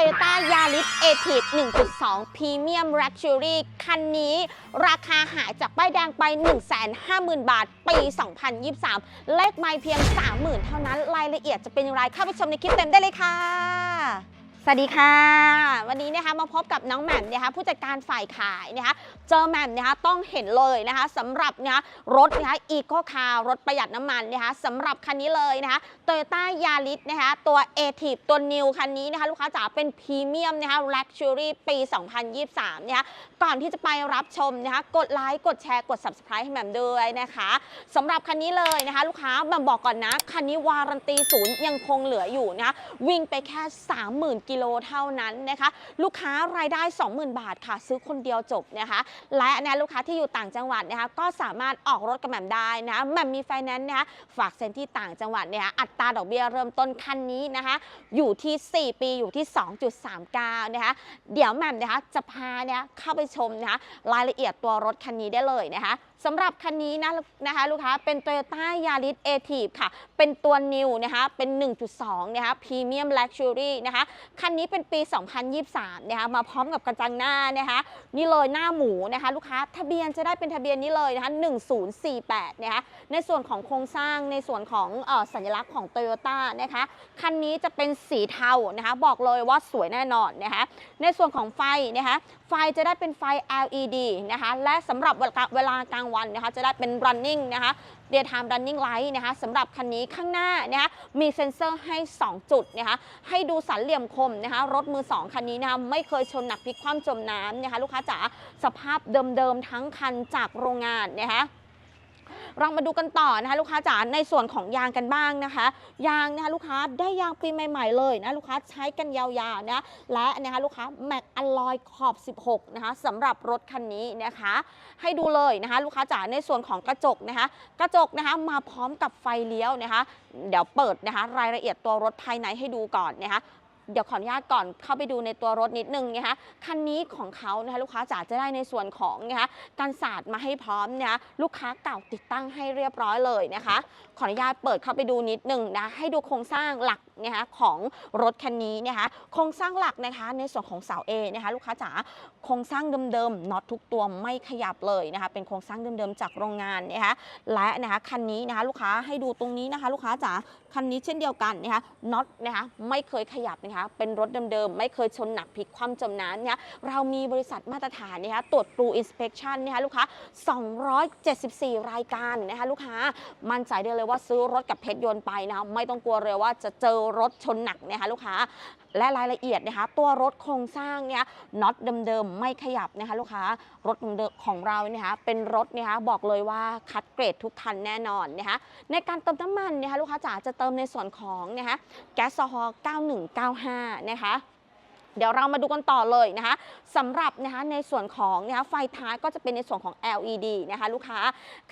Toyota Yaris a t i v 1.2 Premium Luxury คันนี้ ราคาหายจากป้ายแดงไป 150,000 บาท ปี 2023 เลขไม่เพียง 30,000 เท่านั้น รายละเอียดจะเป็นอย่างไร เข้าไปชมในคลิปเต็มได้เลยค่ะ สวัสดีค่ะ วันนี้นะคะมาพบกับน้องแหม่มนะคะผู้จัดการฝ่ายขายนะคะเจอแหม่มนะคะต้องเห็นเลยนะคะสำหรับนะคะรถนะคะอีโคคาร์รถประหยัดน้ำมันนะคะสำหรับคันนี้เลยนะคะโตโยต้ายาริสนะคะตัว a t i v ตัว New คันนี้นะคะลูกค้าจ๋าเป็นพรีเมียมนะคะ Luxury ปี 2023นะคะก่อนที่จะไปรับชมนะคะกดไลค์กดแชร์กด Subscribe ให้แหม่มด้วยนะคะสำหรับคันนี้เลยนะคะลูกค้าแหม่มบอกก่อนนะคันนี้วารันตีศูนย์ยังคงเหลืออยู่นะคะวิ่งไปแค่ 30,000กิโลเท่านั้นนะคะ ลูกค้ารายได้ 20,000 บาทค่ะ ซื้อคนเดียวจบนะคะ และนะลูกค้าที่อยู่ต่างจังหวัดนะคะก็สามารถออกรถกับแหม่มได้นะแหม่มมีไฟแนนซ์นะคะฝากเซ็นที่ต่างจังหวัดเนี่ยอัตราดอกเบี้ยเริ่มต้นคันนี้นะคะ อยู่ที่ 4 ปีอยู่ที่ 2.39 นะคะ เดี๋ยวแหม่มนะคะจะพาเนี่ยเข้าไปชมนะคะรายละเอียดตัวรถคันนี้ได้เลยนะคะสำหรับคันนี้นะนะคะลูกค้าเป็น Toyota Yaris a t i v ค่ะ เป็นตัว New นะคะเป็น 1.2 นะคะ Premium Luxury นะคะคันนี้เป็นปี 2023 นะคะ มาพร้อมกับกระจังหน้านะคะ นี่เลยหน้าหมูนะคะ ลูกค้าทะเบียนจะได้เป็นทะเบียนนี้เลยนะคะ 1048 นะคะ ในส่วนของโครงสร้างในส่วนของออสัญลักษณ์ของ Toyota นะคะ คันนี้จะเป็นสีเทานะคะ บอกเลยว่าสวยแน่นอนนะคะ ในส่วนของไฟนะคะ ไฟจะได้เป็นไฟ LED นะคะ และสำหรับเวลากลางวันนะคะ จะได้เป็น running นะคะ daytime running light นะคะสำหรับคันนี้ข้างหน้านะคะมีเซ็นเซอร์ให้ 2 จุดนะคะให้ดูสันเหลี่ยมคมนะคะรถมือ2คันนี้นะคะไม่เคยชนหนักพลิกคว่ำจมน้ำนะคะลูกค้าจ๋าสภาพเดิมๆทั้งคันจากโรงงานนะคะเรามาดูกันต่อนะคะลูกค้าจ๋าในส่วนของยางกันบ้างนะคะ ยางนะคะลูกค้าได้ยางปีใหม่ ๆ เลยนะลูกค้าใช้กันยาวๆนะและนะคะลูกค้าแม็กอลลอยขอบ 16นะคะสำหรับรถคันนี้นะคะ ให้ดูเลยนะคะ ลูกค้าจ๋าในส่วนของกระจกนะคะ กระจกนะคะมาพร้อมกับไฟเลี้ยวนะคะ เดี๋ยวเปิดนะคะ รายละเอียดตัวรถภายในให้ดูก่อนนะคะ เดี๋ยวขออนุญาตก่อนเข้าไปดูในตัวรถนิดนึงนะคะคันนี้ของเขานะคะลูกค้าจ๋าจะได้ในส่วนของนะคะการสาดมาให้พร้อมนะคะลูกค้าเก่าติดตั้งให้เรียบร้อยเลยนะคะ ขออนุญาตเปิดเข้าไปดูนิดนึงนะให้ดูโครงสร้างหลัก นะคะของรถคันนี้นะคะโครงสร้างหลักนะคะในส่วนของเสาเอนะคะลูกค้าจ๋าโครงสร้างเดิมๆน็อตทุกตัวไม่ขยับเลยนะคะเป็นโครงสร้างเดิมๆจากโรงงานนะคะและนะคะคันนี้นะคะลูกค้าให้ดูตรงนี้นะคะ ลูกค้าจ๋าคันนี้เช่นเดียวกันนะคะน็อตนะคะไม่เคยขยับนะคะเป็นรถเดิมๆไม่เคยชนหนักพลิกคว่ำจมน้ำนะคะเรามีบริษัทมาตรฐานนะคะตรวจปรูอินสเปคชันนะคะลูกค้า 274 รายการนะคะลูกค้ามั่นใจได้เลยว่าซื้อรถกับเพชรยนต์ไปนะคะไม่ต้องกลัวเลยว่าจะเจอรถชนหนักนะคะลูกค้าและรายละเอียดนะคะ ตัวรถโครงสร้างเนี่ยน็อตเดิมๆไม่ขยับนะคะลูกค้ารถเดิมของเราเนี่ยนะคะเป็นรถเนะคะบอกเลยว่าคัดเกรดทุกคันแน่นอนนะคะในการเติมน้ำมันนะคะลูกค้าจ๋าจะเติมในส่วนของนะคะแก๊สโซฮอล์9195 นะคะ เดี๋ยวเรามาดูกันต่อเลยนะคะสำหรับนะคะในส่วนของนะคะไฟท้ายก็จะเป็นในส่วนของ LED นะคะลูกค้า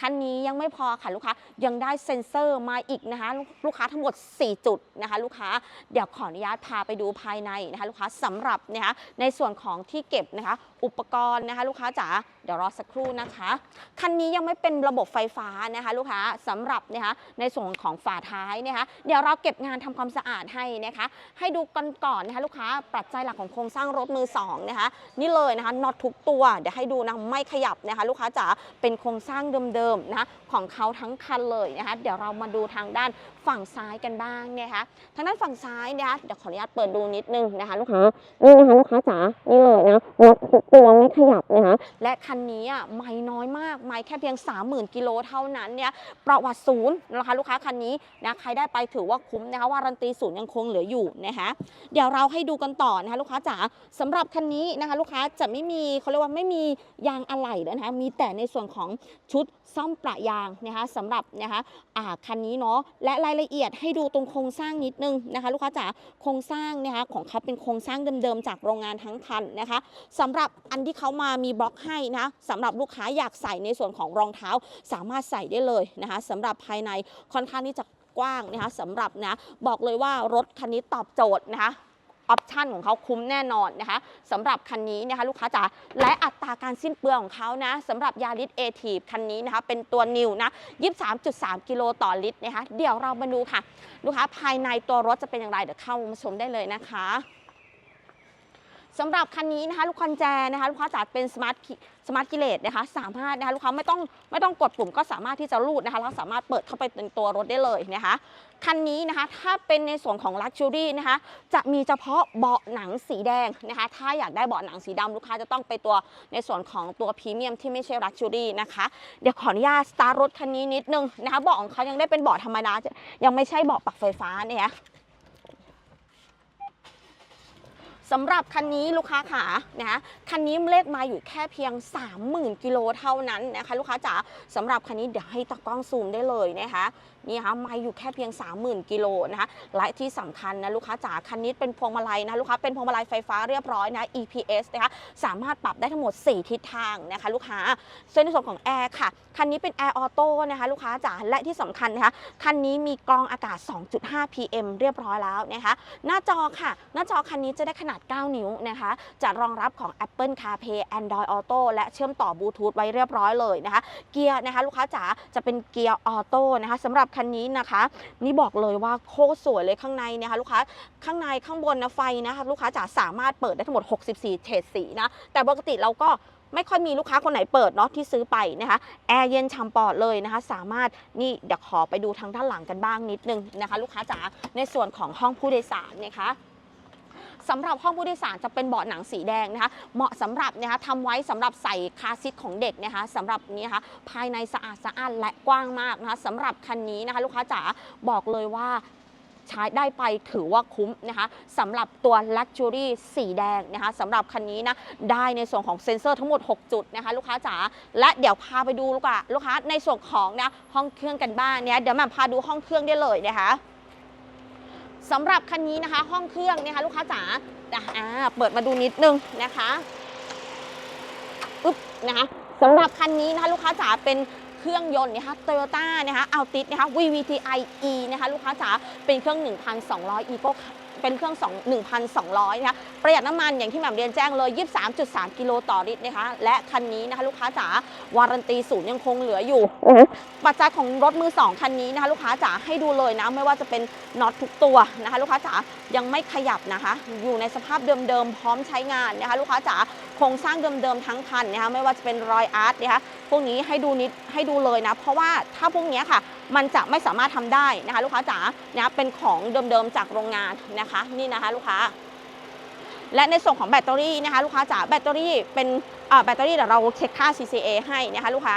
คันนี้ยังไม่พอค่ะลูกค้ายังได้เซ็นเซอร์มาอีกนะคะลูกค้าทั้งหมด 4 จุดนะคะลูกค้าเดี๋ยวขออนุญาตพาไปดูภายในนะคะลูกค้าสำหรับนะคะในส่วนของที่เก็บนะคะอุปกรณ์นะคะลูกค้าจ๋า ดี๋ยวรอสักครู่นะคะ คันนี้ยังไม่เป็นระบบไฟฟ้านะคะลูกค้าสำหรับนะคะในส่วนของฝาท้ายนะคะ เดี๋ยวเราเก็บงานทำความสะอาดให้นะคะ ให้ดูกันก่อนนะคะลูกค้าปัจจัยหลักของโครงสร้างรถมือสองนะคะนี่เลยนะคะน็อตทุกตัวเดี๋ยวให้ดูนะไม่ขยับนะคะ ลูกค้าจ๋าเป็นโครงสร้างเดิมๆนะคะของเขาทั้งคันเลยนะคะ เดี๋ยวเรามาดูทางด้าน ฝั่งซ้ายกันบ้างนะคะทางด้านฝั่งซ้ายนะคะเดี๋ยวขออนุญาตเปิดดูนิดนึงนะคะ ลูกค้านี่นะคะลูกค้าจ๋านี่เลยนะน็อตทุกตัวไม่ขยับนะคะและคันนี้อะไม่น้อยมากไม่แค่เพียง 30,000กิโลเท่านั้นเนี่ยประวัติศูนย์นะคะลูกค้าคันนี้นะใครได้ไปถือว่าคุ้มนะคะวารันตีศูนย์ยังคงเหลืออยู่นะคะเดี๋ยวเราให้ดูกันต่อนะคะลูกค้าจ๋าสำหรับคันนี้นะคะ ลูกค้าจะไม่มีเขาเรียกว่าไม่มียางอะไหล่แล้วนะคะมีแต่ในส่วนของชุดซ่อมประยางนะคะสำหรับนะคะอ่าคันนี้เนาะและรายละเอียดให้ดูตรงโครงสร้างนิดนึงนะคะลูกค้าจ๋าโครงสร้างนะคะของเขาเป็นโครงสร้างเดิมๆจากโรงงานทั้งคันนะคะสำหรับอันที่เขามามีบล็อกให้นะสำหรับลูกค้าอยากใส่ในส่วนของรองเท้าสามารถใส่ได้เลยนะคะสำหรับภายในค่อนข้างที่จะกว้างนะคะสำหรับนะบอกเลยว่ารถคันนี้ตอบโจทย์นะคะ ออปชันของเขาคุ้มแน่นอนนะคะสำหรับคันนี้นะคะลูกค้าจ๋าและอัตราการสิ้นเปลืองของเขานะสำหรับยาริสเอทีฟคันนี้นะคะเป็นตัวนิวนะ23.3 กิโลต่อลิตรนะคะเดี๋ยวเรามาดูค่ะ ลูกค้าภายในตัวรถจะเป็นอย่างไรเดี๋ยวเข้ามาชมได้เลยนะคะ สำหรับคันนี้นะคะลูกคันแจนะคะลูกค้าจัดเป็นสมาร์ทสมาร์ทกิเลสนะคะสามารถนะคะลูกค้าไม่ต้องไม่ต้องกดปุ่มก็สามารถที่จะรูดนะคะแล้วสามารถเปิดเข้าไปในตัวรถได้เลยนะคะคันนี้นะคะถ้าเป็นในส่วนของ Luxury นะคะจะมีเฉพาะเบาะหนังสีแดงนะคะถ้าอยากได้เบาะหนังสีดำลูกค้าจะต้องไปตัวในส่วนของตัวพรีเมียมที่ไม่ใช่ Luxury นะคะเดี๋ยวขออนุญาตสตาร์รถคันนี้นิดนึงนะคะเบาะของเขายังได้เป็นเบาะธรรมดายังไม่ใช่เบาะปรับไฟฟ้าเนี่ย สำหรับคันนี้ลูกค้าขานะคะคันนี้เลขมาอยู่แค่เพียง 30,000 กิโลเท่านั้นนะคะ ลูกค้าจ๋าสำหรับคันนี้เดี๋ยวให้ตากล้องซูมได้เลยนะคะนี่ค่ะมาอยู่แค่เพียง 30,000 กิโลนะคะและที่สำคัญนะลูกค้าจ๋าคันนี้เป็นพวงมาลัยนะลูกค้าเป็นพวงมาลัยไฟฟ้าเรียบร้อยนะ EPS นะคะสามารถปรับได้ทั้งหมด 4 ทิศทางนะคะลูกค้าส่วนในส่วนของแอร์ค่ะคันนี้เป็นแอร์ออโต้นะคะลูกค้าจ๋าและที่สำคัญนะคะคันนี้มีกรองอากาศ 2.5 PM เรียบร้อยแล้วนะคะหน้าจอค่ะ หน้าจอคันนี้จะได้ขนาด 9 นิ้วนะคะจะรองรับของ Apple CarPlay Android Auto และเชื่อมต่อบลูทูธไว้เรียบร้อยเลยนะคะเกียร์นะคะลูกค้าจ๋าจะเป็นเกียร์ออโต้นะคะสำหรับคันนี้นะคะ นี่บอกเลยว่าโคตรสวยเลยข้างในเนี่ยคะลูกค้าข้างในข้างบนนะไฟนะคะลูกค้าจ๋าสามารถเปิดได้ทั้งหมด 64 เฉดสีนะแต่ปกติเราก็ไม่ค่อยมีลูกค้าคนไหนเปิดเนาะที่ซื้อไปนะคะแอร์เย็นฉ่ำปอดเลยนะคะ สามารถนี่เดี๋ยวขอไปดูทางด้านหลังกันบ้างนิดนึงนะคะ ลูกค้าจ๋าในส่วนของห้องผู้โดยสารนะคะ สำหรับห้องผู้โดยสารจะเป็นเบาะหนังสีแดงนะคะ เหมาะสำหรับนะคะทำไว้สำหรับใส่คาซีทของเด็กนะคะสำหรับนี้นะคะภายในสะอาดสะอ้านและกว้างมากนะคะสำหรับคันนี้นะคะ ลูกค้าจ๋าบอกเลยว่าใช้ได้ไปถือว่าคุ้มนะคะสำหรับตัว Luxury สีแดงนะคะสำหรับคันนี้นะได้ในส่วนของเซ็นเซอร์ทั้งหมด 6 จุดนะคะลูกค้าจ๋าและเดี๋ยวพาไปดูลูกค้าลูกค้าในส่วนของนะห้องเครื่องกันบ้างเนี่ยเดี๋ยวมาพาดูห้องเครื่องได้เลยนะคะ สำหรับคันนี้นะคะ ห้องเครื่องนะคะลูกค้าจ๋าอ่าเปิดมาดูนิดนึงนะคะอึ๊บนะคะสำหรับคันนี้นะคะลูกค้าจ๋าเป็นเครื่องยนต์นะคะโตโยต้านะคะอัลติสนะคะ VVTi E นะคะ ลูกค้าจ๋าเป็นเครื่อง 1,200 Eco เป็นเครื่อง2 1,200นะคะประหยัดน้ำมันอย่างที่แหม่มเรียนแจ้งเลย 23.3 กิโลต่อลิตรนะคะและคันนี้นะคะลูกค้าจ๋าวารันตีศูนย์ยังคงเหลืออยู่ ปัจจัยของรถมือ 2 คันนี้นะคะลูกค้าจ๋าให้ดูเลยนะไม่ว่าจะเป็นน็อตทุกตัวนะคะลูกค้าจ๋ายังไม่ขยับนะคะ อยู่ในสภาพเดิมๆพร้อมใช้งานนะคะลูกค้าจ๋าโครงสร้างเดิมๆทั้งคันนะคะไม่ว่าจะเป็นรอยอาร์ตนะคะพวกนี้ให้ดูนิดให้ดูเลยนะ เพราะว่าถ้าพวกนี้ค่ะ มันจะไม่สามารถทำได้นะคะลูกค้าจ๋านะเป็นของเดิมๆจากโรงงานนะคะนี่นะคะลูกค้า และในส่วนของแบตเตอรี่นะคะลูกค้าจ๋าแบตเตอรี่เป็นแบตเตอรี่เดี๋ยวเราเช็คค่า CCA ให้นะคะลูกค้า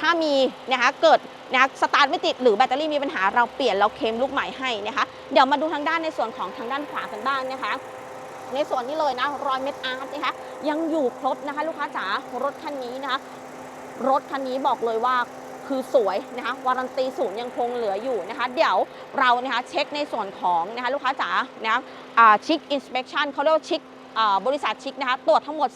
ถ้ามีนะคะเกิดนะคะสตาร์ทไม่ติดหรือแบตเตอรี่มีปัญหาเราเปลี่ยนเราเคมลูกใหม่ให้นะคะเดี๋ยวมาดูทางด้านในส่วนของทางด้านขวากันบ้างนะคะในส่วนนี้เลยนะรอยเม็ดอาร์ตนะคะยังอยู่ครบนะคะ ลูกค้าจ๋ารถคันนี้นะคะรถคันนี้บอกเลยว่า คือสวยนะคะวารันตีศูนย์ยังคงเหลืออยู่นะคะเดี๋ยวเรานะคะเช็คในส่วนของนะคะลูกค้าจ๋านะคะชิคอินสเปคชันเขาเรียกว่าชิคบริษัทชิคนะคะตรวจทั้งหมด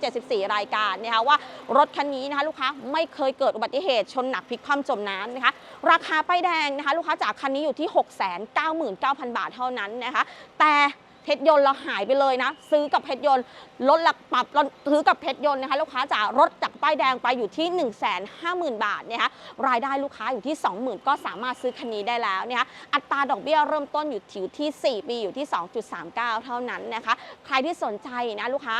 274 รายการนะคะว่ารถคันนี้นะคะลูกค้าไม่เคยเกิดอุบัติเหตุชนหนักพลิกคว่ำจมน้ำนะคะราคาป้ายแดงนะคะลูกค้าจากคันนี้อยู่ที่ 699,000 บาทเท่านั้นนะคะแต่ เพชรยนต์เราหายไปเลยนะ ซื้อกับเพชรยนต์ลดหลักปรับเราซื้อกับเพชรยนต์นะคะลูกค้าจ๋ารถจากป้ายแดงไปอยู่ที่ 150,000 บาทนะคะรายได้ลูกค้าอยู่ที่ 20,000 ก็สามารถซื้อคันนี้ได้แล้วนะคะอัตราดอกเบี้ยเริ่มต้นอยู่ที่ที่4ปีอยู่ที่ 2.39 เท่านั้นนะคะใครที่สนใจนะลูกค้า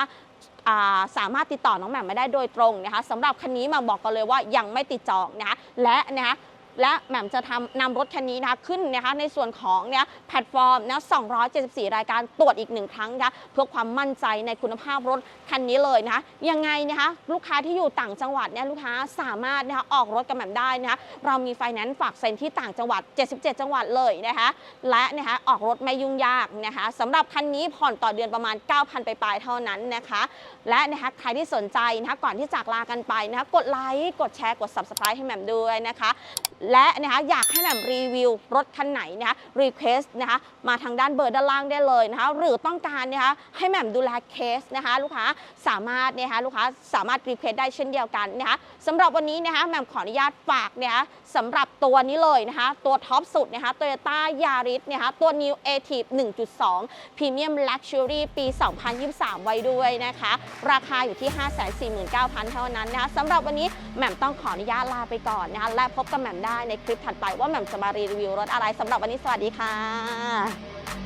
สามารถติดต่อน้องแหม่มมาได้โดยตรงนะคะสำหรับคันนี้มาบอกกันเลยว่ายังไม่ติดจองนะคะและนะคะ และแหม่มจะทำนำรถคันนี้นะคะขึ้นนะคะในส่วนของเนี่ยแพลตฟอร์มนะ274 รายการตรวจอีกหนึ่งครั้งนะคะเพื่อความมั่นใจในคุณภาพรถคันนี้เลยนะคะยังไงนะคะลูกค้าที่อยู่ต่างจังหวัดเนี่ยลูกค้าสามารถนะคะออกรถกับแหม่มได้นะคะเรามีไฟแนนซ์ฝากเซ็นที่ต่างจังหวัด 77 จังหวัดเลยนะคะและนะคะออกรถไม่ยุ่งยากนะคะสำหรับคันนี้ผ่อนต่อเดือนประมาณ 9,000 ไปปลายเท่านั้นนะคะและนะคะใครที่สนใจนะคะก่อนที่จากลากันไปนะคะกดไลค์กดแชร์กด subscribe ให้แหม่มด้วยนะคะ และนะคะอยากให้แหม่มรีวิวรถคันไหนนะคะรีเควสนะคะมาทางด้านเบอร์ด้านล่างได้เลยนะคะหรือต้องการนะคะให้แหม่มดูแลเคสนะคะลูกค้าสามารถนะคะลูกค้าสามารถรีเควสได้เช่นเดียวกันนะคะสำหรับวันนี้นะคะแหม่มขออนุญาตฝากนะคะสำหรับตัวนี้เลยนะคะตัวท็อปสุดนะคะ Toyota Yaris นะคะตัว New a t i v e 1.2 Premium Luxury ปี 2023 ไว้ด้วยนะคะ ราคาอยู่ที่ 549,000 เท่านั้นนะคะสำหรับวันนี้แหม่มต้องขออนุญาตลาไปก่อนนะคะและพบกับแหม่มได้ได้ในคลิปถัดไปว่าแหม่มจะมารีวิวรถอะไรสำหรับวันนี้สวัสดีค่ะ